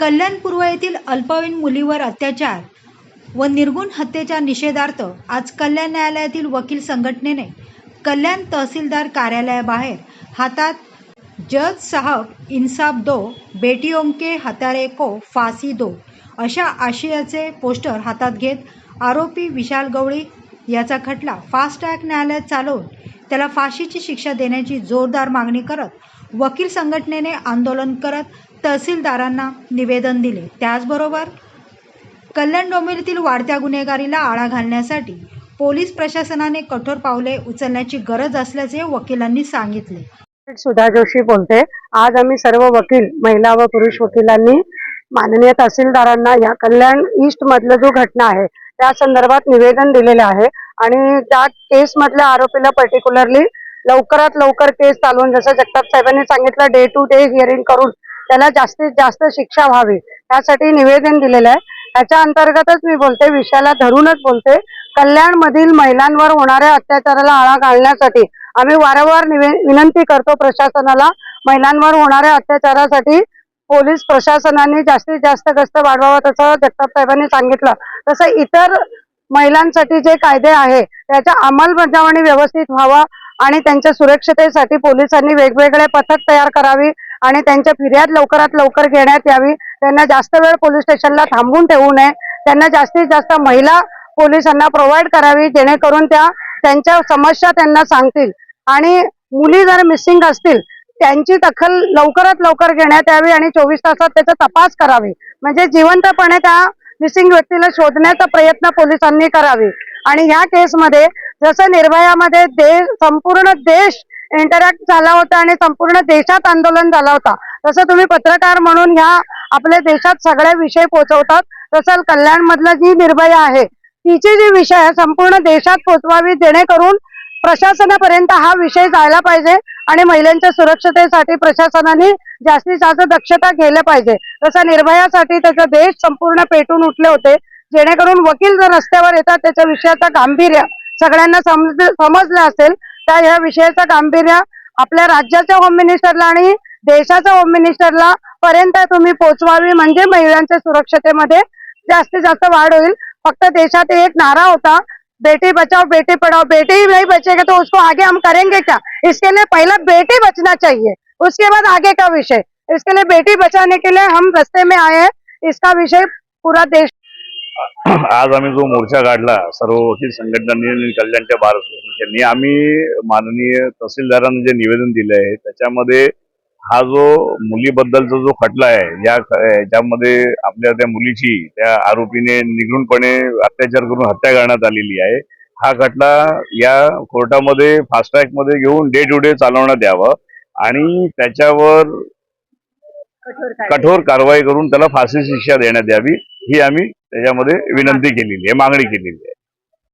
कल्याण पूर्व येथील अल्पवयीन मुलीवर अत्याचार व निर्गुण हत्येच्या निषेधार्थ आज कल्याण न्यायालयातील वकील संघटनेने कल्याण तहसीलदार कार्यालयाबाहेर हातात जज साहब इंसाफ दो बेटियों के हतारे को फासी दो अशा आशयाचे पोस्टर हातात घेत आरोपी विशाल गवळी याचा खटला फास्ट ट्रॅक न्यायालयात चालवून त्याला फाशीची शिक्षा देण्याची जोरदार मागणी करत वकील संघटनेने आंदोलन करत तहसीलदारांना निवेदन दिले. त्याचबरोबर कल्याण डोंबिवलीतील वाढत्या गुन्हेगारीला आळा घालण्यासाठी पोलीस प्रशासनाने कठोर पावले उचलण्याची गरज असल्याचे वकिलांनी सांगितले. सुधा जोशी बोलते आज आम्ही सर्व वकील महिला व पुरुष वकिलांनी माननीय तहसीलदारांना या कल्याण ईस्ट मधलं जो घटना आहे त्या संदर्भात निवेदन दिलेले आहे आणि त्या केस मधल्या आरोपीला पर्टिक्युलरली लवकरात लवकर केस चालवून जसं जगताप साहेबांनी सांगितलं डे टू डे हिअरिंग करून त्याला जास्तीत जास्त शिक्षा व्हावी त्यासाठी निवेदन दिलेलं आहे. त्याच्या अंतर्गतच मी बोलते विषयाला धरूनच बोलते कल्याण मधील महिलांवर होणाऱ्या अत्याचाराला आळा घालण्यासाठी आम्ही वारंवार निवे- विनंती करतो प्रशासनाला महिलांवर होणाऱ्या अत्याचारासाठी पोलीस प्रशासनाने जास्तीत जास्त गस्त वाढवावा तसं जगताप साहेबांनी सांगितलं. तसं इतर महिलांसाठी जे कायदे आहे त्याच्या अंमलबजावणी व्यवस्थित व्हावा आणि त्यांच्या सुरक्षतेसाठी पोलिसांनी वेगवेगळे पथक तयार करावी आणि त्यांच्या फिर्याद लवकरात लवकर घेण्यात यावी. त्यांना जास्त वेळ पोलीस स्टेशनला थांबून ठेवू नये. त्यांना जास्तीत जास्त महिला पोलिसांना प्रोव्हाइड करावी जेणेकरून त्या त्यांच्या समस्या त्यांना सांगतील. आणि मुली जर मिसिंग असतील त्यांची दखल लवकरात लवकर घेण्यात यावी आणि चोवीस तासात त्याचा तपास करावी. म्हणजे जिवंतपणे त्या मिसिंग व्यक्तीला शोधण्याचा प्रयत्न पोलिसांनी करावी. आणि ह्या केसमध्ये जसं निर्भयामध्ये देश संपूर्ण देश इंटरॅक्ट झाला होता आणि संपूर्ण देशात आंदोलन झाला होता. तसं तुम्ही पत्रकार म्हणून ह्या आपल्या देशात सगळे विषय पोहोचवतात तसं कल्याण मधलं जी निर्भया आहे तिची जी विषय आहे संपूर्ण देशात पोहोचवावी जेणेकरून प्रशासनापर्यंत हा विषय जायला पाहिजे आणि महिलांच्या सुरक्षतेसाठी प्रशासनाने जास्तीत जास्त दक्षता घ्यायला पाहिजे. तसं निर्भयासाठी त्याचा देश संपूर्ण पेटून उठले होते. जेणेकरून वकील जर रस्त्यावर येतात त्याच्या विषयाचा गांभीर्य सगळ्यांना समज समजलं असेल तर ह्या विषयाचं गांभीर्य आपल्या राज्याच्या होम मिनिस्टरला आणि देशाच्या होम मिनिस्टरला पर्यंत तुम्ही पोहोचवावी. म्हणजे महिलांच्या सुरक्षतेमध्ये जास्तीत जास्त वाढ होईल. फक्त देशात एक नारा होता बेटी बचाओ बेटी पढ़ाओ बेटी ही नहीं बचेगा तो उसको आगे हम करेंगे क्या? इसके लिए पहला बेटी बचना चाहिए उसके बाद आगे का विषय। इसके लिए बेटी बचाने के लिए हम रस्ते में आए हैं। इसका विषय पूरा देश आज आम्ही जो मोर्चा काढला सर्व वकील संघटनांनी आणि कल्याणच्या भारत यांनी आम्ही माननीय तहसीलदारांना जे निवेदन दिले आहे त्याच्यामध्ये हा जो मुलीबद्दलचा जो खटला आहे या याच्यामध्ये आपल्या त्या मुलीची त्या आरोपीने निघूनपणे अत्याचार करून हत्या करण्यात आलेली आहे. हा खटला या कोर्टामध्ये फास्ट ट्रॅकमध्ये घेऊन डे टू डे चालवण्यात यावं आणि त्याच्यावर कठोर कारवाई करून त्याला फाशी शिक्षा देण्यात यावी ही आम्ही त्याच्यामध्ये विनंती केलेली आहे मागणी केलेली आहे.